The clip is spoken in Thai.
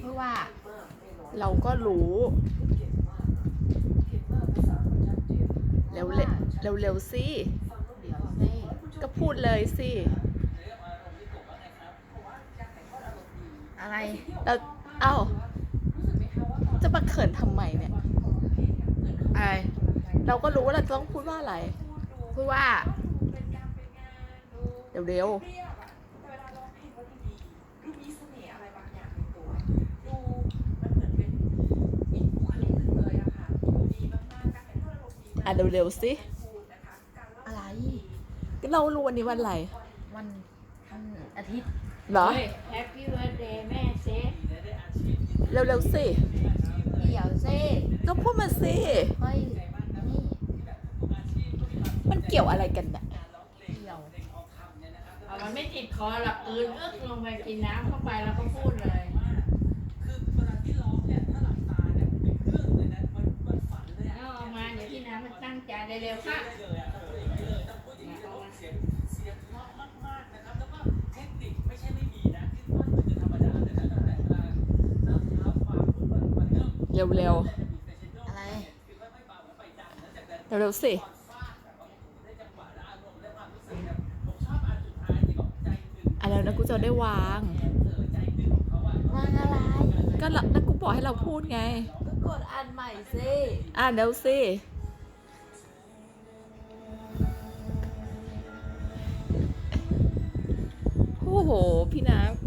เพราะว่าเราก็รู้ เร็วเร็วเร็วเร็วๆสิเดี๋ยวสิ ก็พูดเลยสิ อะไรแล้วเอ้า จะมาเขินทำไมเนี่ย อะไร เราก็รู้ว่าเราจะต้องพูดว่าอะไร พูดว่า เร็วๆ อะเร็วๆสิอะไรก็เรารู้วันนี้วันอะไรวันวันอาทิตย์เหรอ แฮปปี้เบิร์ดเดย์แม่เซเร็วๆสิ เดี๋ยวสิก็พูดมาสิ เฮ้ยนี่มันเกี่ยวอะไรกันเนี่ยเดี๋ยว เอามันไม่ติดคอหรอกกลืนเอื้อกลงไปกินน้ำเข้าไปแล้วก็พูดเลย เอาออกมาเดี๋ยวที่น้ำมันตั้งใจ เร็วๆค่ะเอามาเร็วอะไรๆเร็วๆสิอะไรนะกูจะได้วาง วางอะไร ก็ละนั่นกูบอกให้เราพูดไง ก็กดอันใหม่สิ อะเร็วสิ โห พี่น้ำ